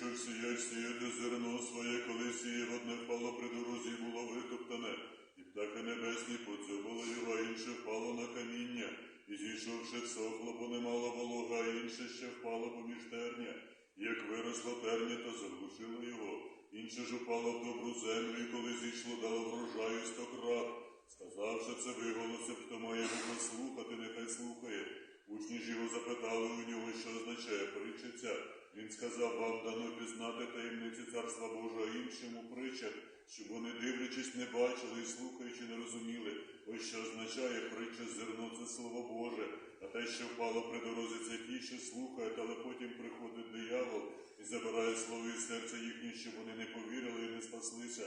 Вийшов сіяч сіяти зерно своє, коли сіє одне впало при дорозі було витоптане, і птахи небесні подзьобали його, а інше впало на каміння, і зійшовши всохло, бо не мало волога, а інше ще впало поміж терня. Як виросло терня, то заглушило його, інше ж упало в добру землю, і коли зійшло, дало врожаю стократ. Сказавши це, виголосив, хто має вухо слухати, нехай слухає. Учні ж його запитали у нього, що означає притча ця. Він сказав, вам дано пізнати таємниці Царства Божого, а іншому притчах, щоб вони, дивлячись, не бачили і слухаючи, не розуміли. Ось що означає притча зерно це Слово Боже, а те, що впало при дорозі, це ті, що слухають, але потім приходить диявол і забирає слово із серця їхнє, щоб вони не повірили і не спаслися.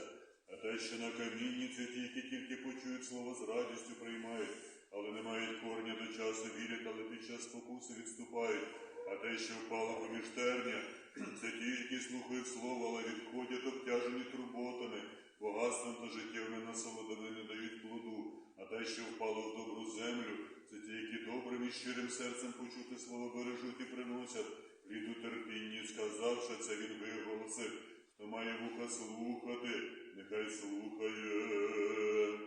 А те, що на камінні, це ті, які тільки почують слово з радістю приймають, але не мають корня до часу, вірять, але під час спокуси відступають. А те, що впало поміж терня, це ті, які слухають слово, але відходять обтяжені турботами, багатством та життєвими насолодами не дають плоду. А те, що впало в добру землю, це ті, які добрим і щирим серцем почути слово бережуть і приносять. Плід у терпінні, сказавши це, він виголосив. Хто має вуха слухати, нехай слухає.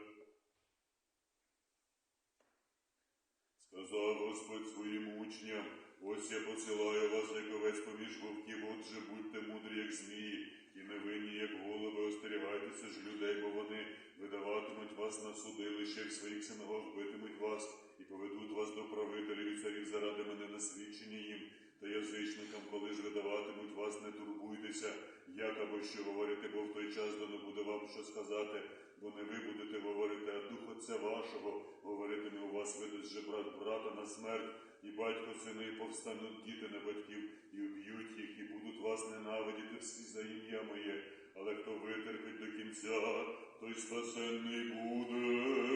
Сказав Господь своїм учням, ось я посилаю вас, як овець поміж вовків, отже будьте мудрі, як змії, і невинні, як голуби, остерігайтеся ж людей, бо вони видаватимуть вас на судилище, як своїх синагог битимуть вас, і поведуть вас до правителів і царів заради мене на свідчення їм, та язичникам, коли ж видаватимуть вас, не турбуйтеся, як або що говорити, бо в той час дано буде вам що сказати, бо не ви будете говорити, а дух Отця вашого говоритиме у вас. Видасть же брат брата на смерть, і батько сини, повстануть діти на батьків, і вб'ють їх, і будуть вас ненавидіти всі за ім'я моє, але хто витерпить до кінця, той спасенний буде.